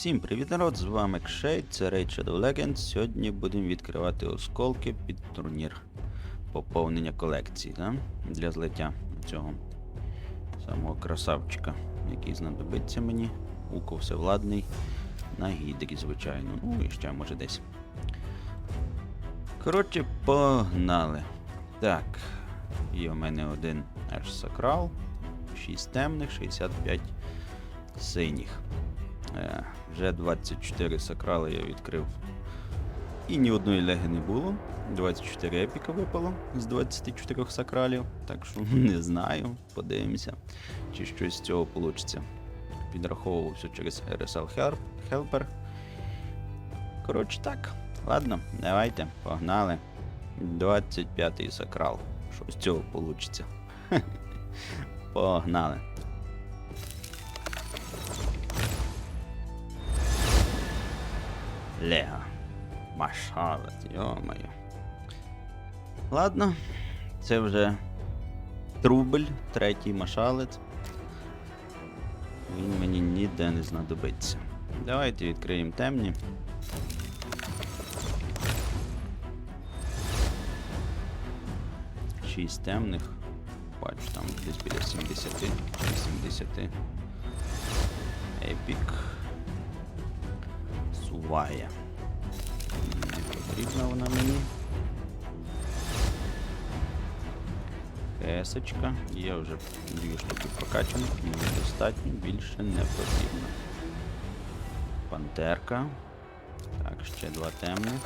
Всім привіт, народ! З вами Кшей, це Raid Shadow Legends. Сьогодні будемо відкривати осколки під турнір поповнення колекції да? для злиття цього самого красавчика, який знадобиться мені. Уко всевладний на гідрі, звичайно. Ну і ще може десь. Коротше, погнали. Так, є у мене один аж сакрал, 6 темних, 65 синіх. Е, вже 24 сакрали я відкрив. І ні одної леги не було. 24 епіка випало з 24 сакралів. Так що не знаю. Подивимося, чи щось з цього вийде. Підраховував все через RSL Helper. Коротше так. Ладно, давайте, погнали. 25 сакрал. Що з цього вийде? Погнали. Лего. Машалець, йо-моє. Ладно, це вже трубль, третій машалець. Він мені ніде не знадобиться. Давайте відкриємо темні. Шість темних. Бачу, там десь біля 70 чи 80. Епік. Суває. Не потрібна вона мені. Кесочка. Є вже дві штуки прокачаних, мені достатньо, більше не потрібно. Пантерка. Так, ще два темних.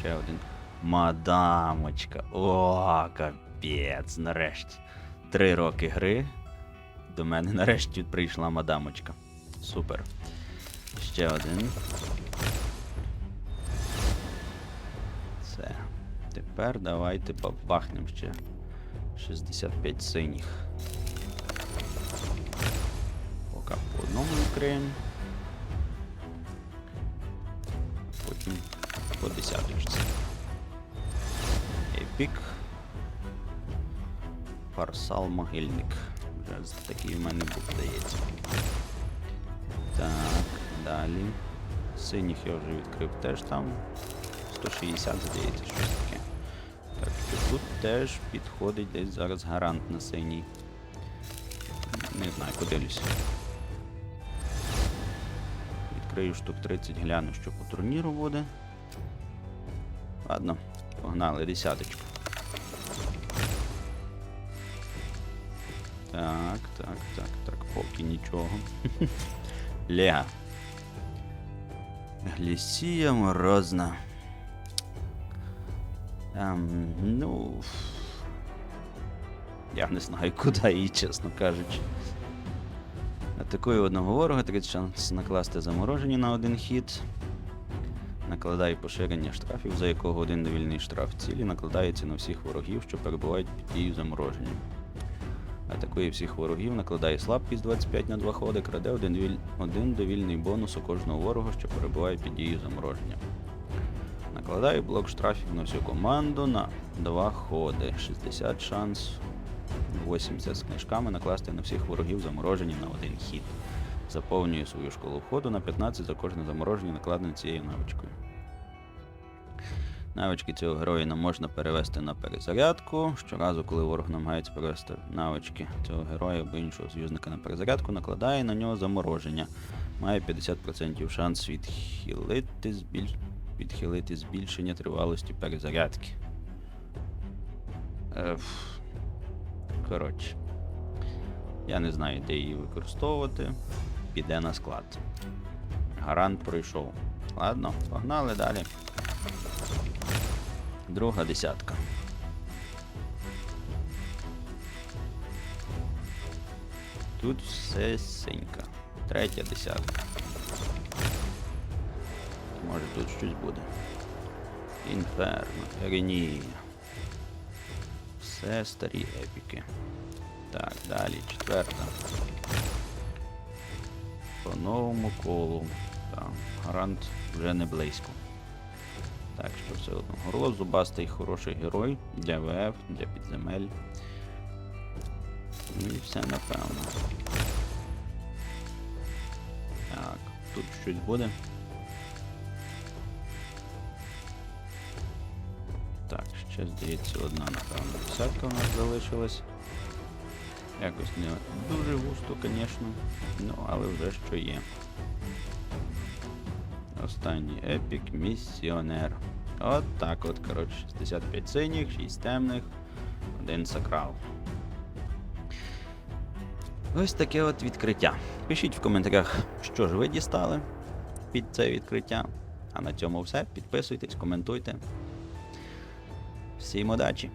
Ще один. Мадамочка. О, капець, нарешті. Три роки гри. До мене нарешті прийшла мадамочка. Супер. Ще один. Це. Тепер давайте побахнемо ще 65 синіх. Поки по одному відкриємо. Потім по десяточці. Епік. Фарсал могильник. Вже такий в мене був, здається. Далі. Синіх я вже відкрив теж там. 160, здається, щось таке. Так тут теж підходить десь зараз гарант на синій. Не знаю, подивлюся. Відкрию штук 30, гляну, що по турніру буде. Ладно, погнали, десяточку. Так, так, так, так, поки нічого. Лега. Глісія морозна. Ем, ну. Я не знаю, куди її, чесно кажучи. Атакую одного ворога, 30 шанс накласти замороження на один хід. Накладає поширення штрафів, за якого один довільний штраф цілі накладається на всіх ворогів, що перебувають під дією замороження. Атакує всіх ворогів, накладає слабкість 25 на 2 ходи, краде один, віль... один довільний бонус у кожного ворога, що перебуває під дією замороження. Накладає блок штрафів на всю команду на 2 ходи. 60 шанс 80 з книжками накласти на всіх ворогів заморожені на один хід. Заповнює свою школу ходу на 15 за кожне замороження, накладене цією навичкою. Навички цього героя нам можна перевести на перезарядку. Щоразу, коли ворог намагається перевести навички цього героя або іншого союзника на перезарядку, накладає на нього замороження. Має 50% шанс відхилити, збіль... відхилити збільшення тривалості перезарядки. Еф. Коротше. Я не знаю, де її використовувати. Піде на склад. Гарант пройшов. Ладно, погнали далі. Друга десятка. Тут все синька. Третя десятка. Може тут щось буде. Інферно, Еренія. Все старі епіки. Так, далі, четверта. По новому колу. Так, гарант вже не близько. Так що все одно. Горло зубастий хороший герой для ВФ, для підземель. Ну і все напевно. Так, тут щось буде. Так, ще здається, одна, напевно, десятка у нас залишилась. Якось не дуже густо, звісно. Ну, але вже що є. Останній епік місіонер. От так от, коротше, 65 синіх, 6 темних, один сакрал. Ось таке от відкриття. Пишіть в коментарях, що ж ви дістали під це відкриття. А на цьому все. Підписуйтесь, коментуйте. Всім удачі!